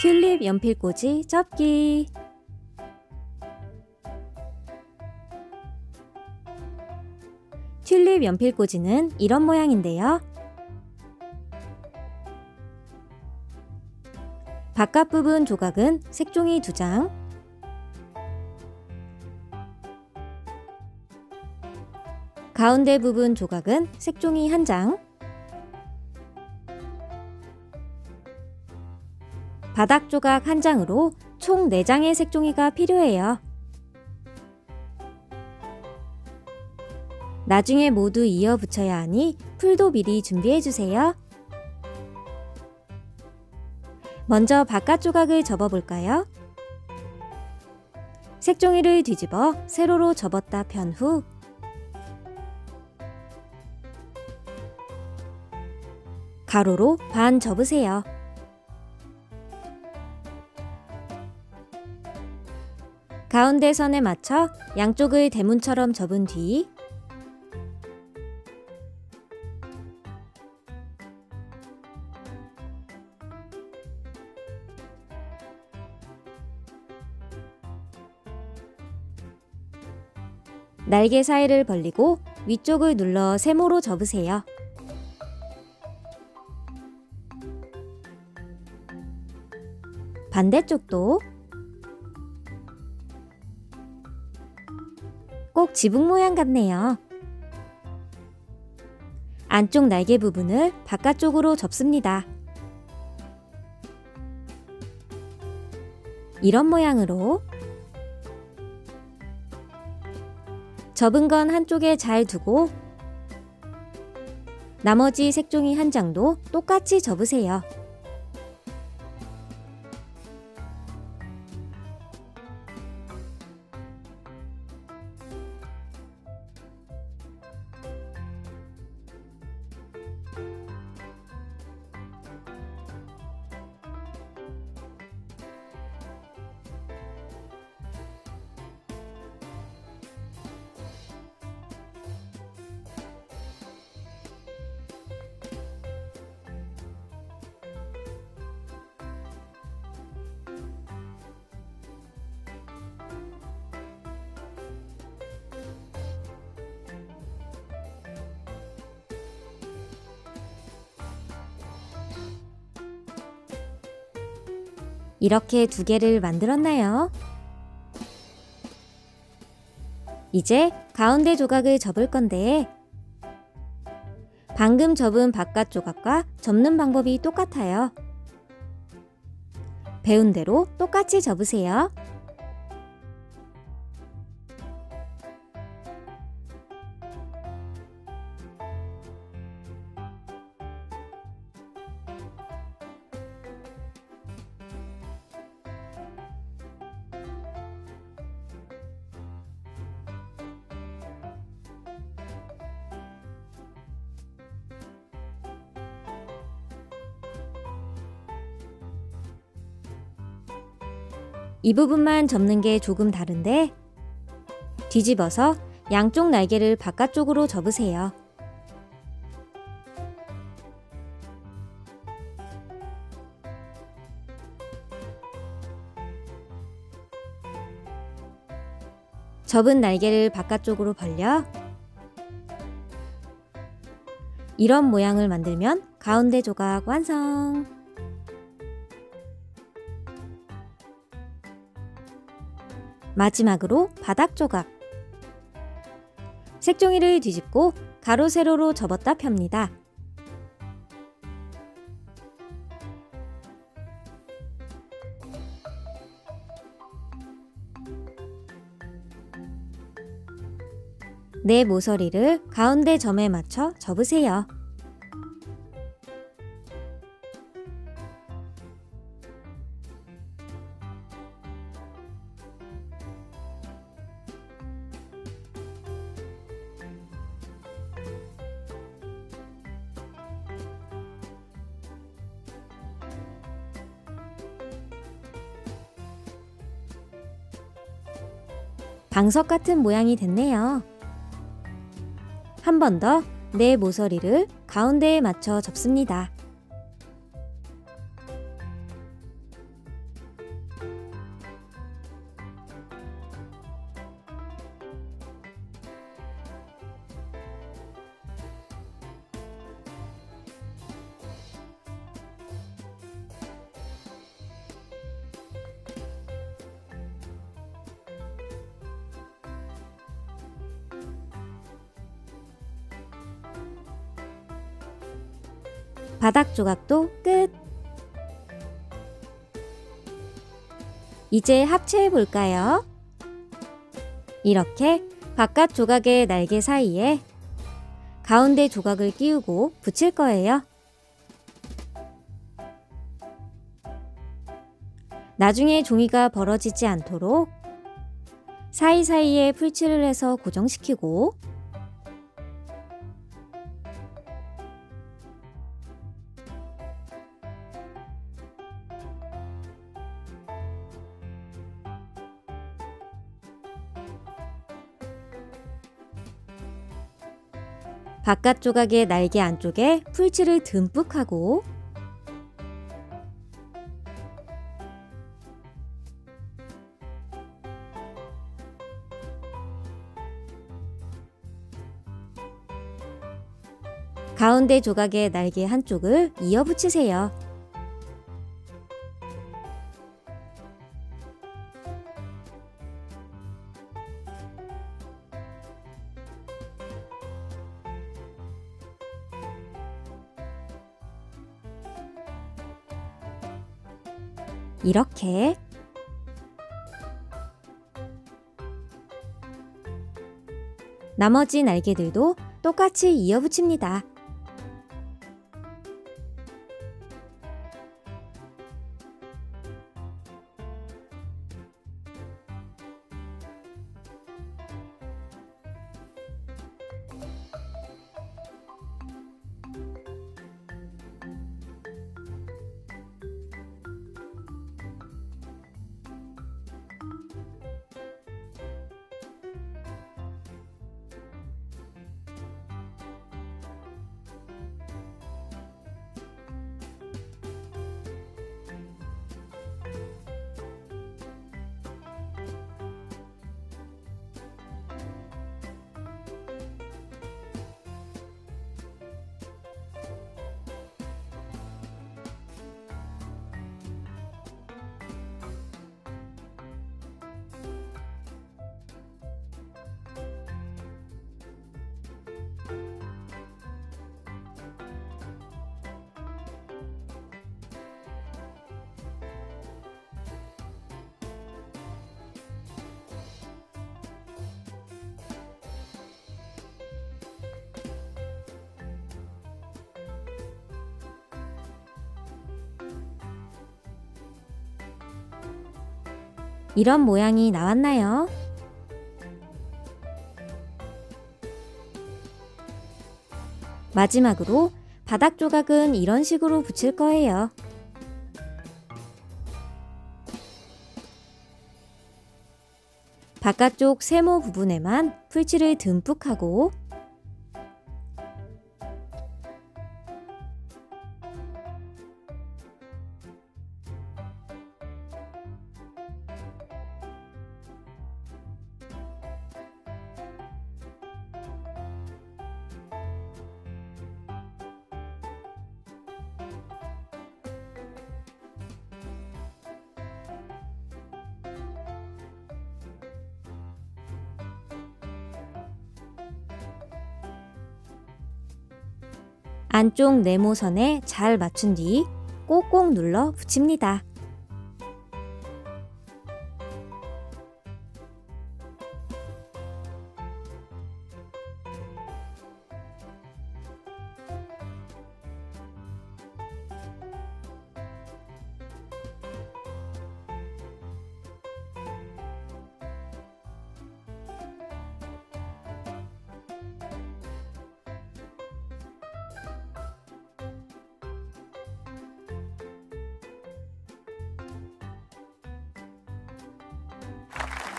튤립 연필꽂이 접기. 튤립 연필꽂이는 이런 모양인데요. 바깥 부분 조각은 색종이 2장, 가운데 부분 조각은 색종이 1장, 바닥 조각 1장으로 총 4장의 색종이가 필요해요. 나중에 모두 이어 붙여야 하니 풀도 미리 준비해 주세요. 먼저 바깥 조각을 접어 볼까요? 색종이를 뒤집어 세로로 접었다 편 후 가로로 반 접으세요. 가운데 선에 맞춰 양쪽을 대문처럼 접은 뒤 날개 사이를 벌리고 위쪽을 눌러 세모로 접으세요. 반대쪽도 지붕 모양 같네요. 안쪽 날개 부분을 바깥쪽으로 접습니다. 이런 모양으로 접은 건 한쪽에 잘 두고 나머지 색종이 한 장도 똑같이 접으세요. 이렇게 두 개를 만들었나요? 이제 가운데 조각을 접을 건데 방금 접은 바깥 조각과 접는 방법이 똑같아요. 배운 대로 똑같이 접으세요. 이 부분만 접는 게 조금 다른데 뒤집어서 양쪽 날개를 바깥쪽으로 접으세요. 접은 날개를 바깥쪽으로 벌려 이런 모양을 만들면 가운데 조각 완성! 마지막으로 바닥 조각. 색종이를 뒤집고 가로 세로로 접었다 펴니다. 내 모서리를 가운데 점에 맞춰 접으세요. 방석 같은 모양이 됐네요. 한 번 더 내 모서리를 가운데에 맞춰 접습니다. 바닥 조각도 끝! 이제 합체해 볼까요? 이렇게 바깥 조각의 날개 사이에 가운데 조각을 끼우고 붙일 거예요. 나중에 종이가 벌어지지 않도록 사이사이에 풀칠을 해서 고정시키고 바깥 조각의 날개 안쪽에 풀칠을 듬뿍 하고 가운데 조각의 날개 한쪽을 이어 붙이세요. 이렇게 나머지 날개들도 똑같이 이어 붙입니다. 이런 모양이 나왔나요? 마지막으로 바닥 조각은 이런 식으로 붙일 거예요. 바깥쪽 세모 부분에만 풀칠을 듬뿍 하고 안쪽 네모선에 잘 맞춘 뒤 꼭꼭 눌러 붙입니다.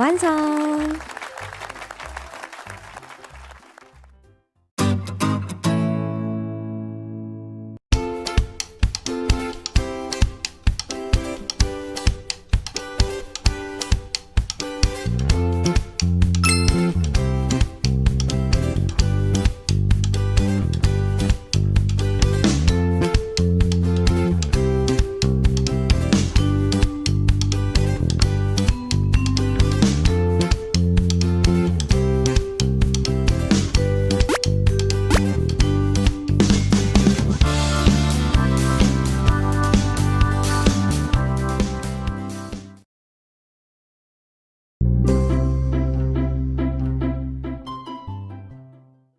완성!